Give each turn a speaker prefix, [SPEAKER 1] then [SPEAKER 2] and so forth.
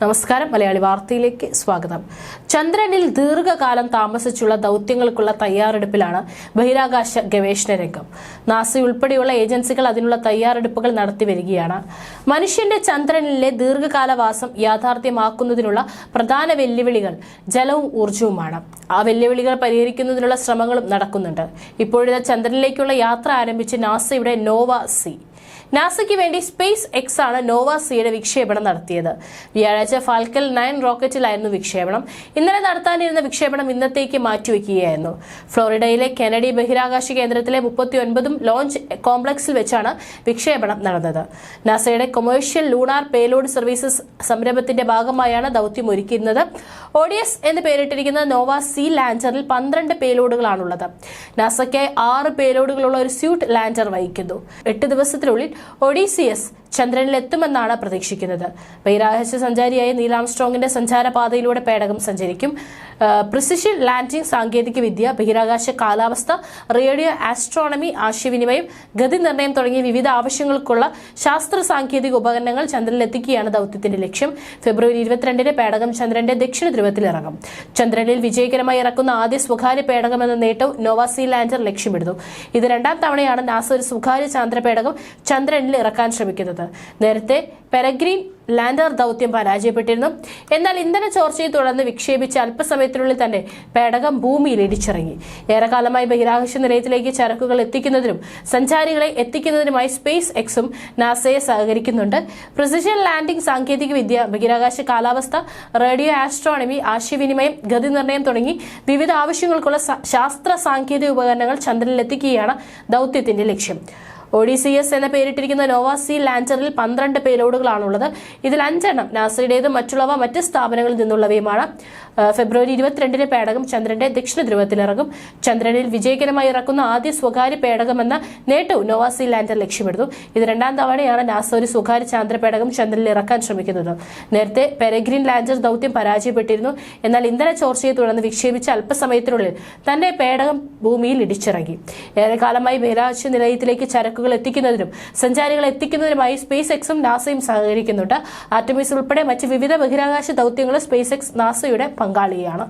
[SPEAKER 1] നമസ്കാരം. മലയാളി വാർത്തയിലേക്ക് സ്വാഗതം. ചന്ദ്രനിൽ ദീർഘകാലം താമസിച്ചുള്ള ദൗത്യങ്ങൾക്കുള്ള തയ്യാറെടുപ്പിലാണ് ബഹിരാകാശ ഗവേഷണ രംഗം. നാസ ഉൾപ്പെടെയുള്ള ഏജൻസികൾ അതിനുള്ള തയ്യാറെടുപ്പുകൾ നടത്തി വരികയാണ്. മനുഷ്യന്റെ ചന്ദ്രനിലെ ദീർഘകാലവാസം യാഥാർത്ഥ്യമാക്കുന്നതിനുള്ള പ്രധാന വെല്ലുവിളികൾ ജലവും ഊർജവുമാണ് ആ വെല്ലുവിളികൾ പരിഹരിക്കുന്നതിനുള്ള ശ്രമങ്ങളും നടക്കുന്നുണ്ട്. ഇപ്പോഴത്തെ ചന്ദ്രനിലേക്കുള്ള യാത്ര ആരംഭിച്ച് നാസയുടെ നോവ സി. നാസയ്ക്ക് വേണ്ടി സ്പേസ് എക്സ് ആണ് നോവ സിയുടെ വിക്ഷേപണം നടത്തിയത്. വ്യാഴാഴ്ച ഫാൽക്കൽ നയൻ റോക്കറ്റിലായിരുന്നു വിക്ഷേപണം. ഇന്നലെ നടത്താനിരുന്ന വിക്ഷേപണം ഇന്നത്തേക്ക് മാറ്റിവെക്കുകയായിരുന്നു. ഫ്ലോറിഡയിലെ കെനഡി ബഹിരാകാശ കേന്ദ്രത്തിലെ മുപ്പത്തി ഒൻപതും ലോഞ്ച് കോംപ്ലക്സിൽ വെച്ചാണ് വിക്ഷേപണം നടന്നത്. നാസയുടെ കൊമേഴ്ഷ്യൽ ലൂണാർ പേലോഡ് സർവീസസ് സംരംഭത്തിന്റെ ഭാഗമായാണ് ദൗത്യം ഒരുക്കുന്നത് ഒഡിയസ് എന്ന് പേരിട്ടിരിക്കുന്ന നോവ സി ലാൻഡറിൽ പന്ത്രണ്ട് പേലോഡുകളാണുള്ളത്. നാസയ്ക്കായി ആറ് പേലോഡുകളുള്ള ഒരു സ്യൂട്ട് ലാൻഡർ വഹിക്കുന്നു. എട്ട് ദിവസത്തിനുള്ളിൽ ഒഡീസിയസ് ചന്ദ്രനിൽ എത്തുമെന്നാണ് പ്രതീക്ഷിക്കുന്നത് ബഹിരാകാശ സഞ്ചാരിയായ നീലാംസ്ട്രോങ്ങിന്റെ സഞ്ചാരപാതയിലൂടെ പേടകം സഞ്ചരിക്കും. പ്രിസിഷൻ ലാൻഡിംഗ് സാങ്കേതിക വിദ്യ ബഹിരാകാശ കാലാവസ്ഥ റേഡിയോ ആസ്ട്രോണമി ആശയവിനിമയം ഗതി നിർണയം തുടങ്ങിയ വിവിധ ആവശ്യങ്ങൾക്കുള്ള ശാസ്ത്ര സാങ്കേതിക ഉപകരണങ്ങൾ ചന്ദ്രനിലെത്തിക്കുകയാണ് ദൗത്യത്തിന്റെ ലക്ഷ്യം. ഫെബ്രുവരി ഇരുപത്തിരണ്ടിന് പേടകം ചന്ദ്രന്റെ ദക്ഷിണ ധ്രുവത്തിൽ ഇറങ്ങും. ചന്ദ്രനിൽ വിജയകരമായി ഇറക്കുന്ന ആദ്യ സ്വകാര്യ പേടകം എന്ന നേട്ടവും നോവാസി ലാൻഡർ ലക്ഷ്യമിടുന്നു. ഇത് രണ്ടാം തവണയാണ് നാസ ഒരു സ്വകാര്യ ചാന്ദ്ര പേടകം ചന്ദ്രനിൽ ഇറക്കാൻ ശ്രമിക്കുന്നത്. നേരത്തെ പെരഗ്രീൻ ലാൻഡർ ദൗത്യം പരാജയപ്പെട്ടിരുന്നു. എന്നാൽ ഇന്ധന ചോർച്ചയെ തുടർന്ന് വിക്ഷേപിച്ച അല്പസമയത്തിനുള്ളിൽ തന്നെ പേടകം ഭൂമിയിൽ ഇടിച്ചിറങ്ങി. ഏറെക്കാലമായി ബഹിരാകാശ നിലയത്തിലേക്ക് ചരക്കുകൾ എത്തിക്കുന്നതിനും സഞ്ചാരികളെ എത്തിക്കുന്നതിനുമായി സ്പേസ് എക്സും നാസയെ സഹകരിക്കുന്നുണ്ട്. പ്രിസിഷൻ ലാൻഡിംഗ് സാങ്കേതിക വിദ്യ ബഹിരാകാശ കാലാവസ്ഥ റേഡിയോ ആസ്ട്രോണമി ആശയവിനിമയം ഗതി നിർണയം തുടങ്ങി വിവിധ ആവശ്യങ്ങൾക്കുള്ള ശാസ്ത്ര സാങ്കേതിക ഉപകരണങ്ങൾ ചന്ദ്രനിലെത്തിക്കുകയാണ് ദൗത്യത്തിന്റെ ലക്ഷ്യം. ഒഡിസിഎസ് എന്ന പേരിട്ടിരിക്കുന്ന നോവാസി ലാൻഡറിൽ പന്ത്രണ്ട് പേലോഡുകളാണുള്ളത്. ഇതിൽ അഞ്ചെണ്ണം നാസയുടേതും മറ്റുള്ളവ മറ്റ് സ്ഥാപനങ്ങളിൽ നിന്നുള്ളവയുമാണ്. ഫെബ്രുവരി ഇരുപത്തിരണ്ടിന് പേടകം ചന്ദ്രന്റെ ദക്ഷിണ ധ്രുവത്തിലിറങ്ങും. ചന്ദ്രനിൽ വിജയകരമായി ഇറക്കുന്ന ആദ്യ സ്വകാര്യ പേടകമെന്ന നേട്ടവും നോവാസി ലാൻഡർ ലക്ഷ്യമിടുന്നു. ഇത് രണ്ടാം തവണയാണ് നാസ ഒരു സ്വകാര്യ ചാന്ദ്ര പേടകം ചന്ദ്രനിൽ ഇറക്കാൻ ശ്രമിക്കുന്നത്. നേരത്തെ പെരഗ്രീൻ ലാൻഡർ ദൗത്യം പരാജയപ്പെട്ടിരുന്നു. എന്നാൽ ഇന്ധന ചോർച്ചയെ തുടർന്ന് വിക്ഷേപിച്ച അല്പസമയത്തിനുള്ളിൽ തന്നെ പേടകം ഭൂമിയിൽ ഇടിച്ചിറങ്ങി. ഏറെക്കാലമായി ബഹിരാകാശ നിലയത്തിലേക്ക് ചരക്കുകൾ എത്തിക്കുന്നതിനും സഞ്ചാരികളെ എത്തിക്കുന്നതിനുമായി സ്പേസ് എക്സും നാസയും സഹകരിക്കുന്നുണ്ട്. ആറ്റമിസ് ഉൾപ്പെടെ മറ്റ് വിവിധ ബഹിരാകാശ ദൗത്യങ്ങളും സ്പേസ് എക്സ് നാസയുടെ പങ്കാളിയാണ്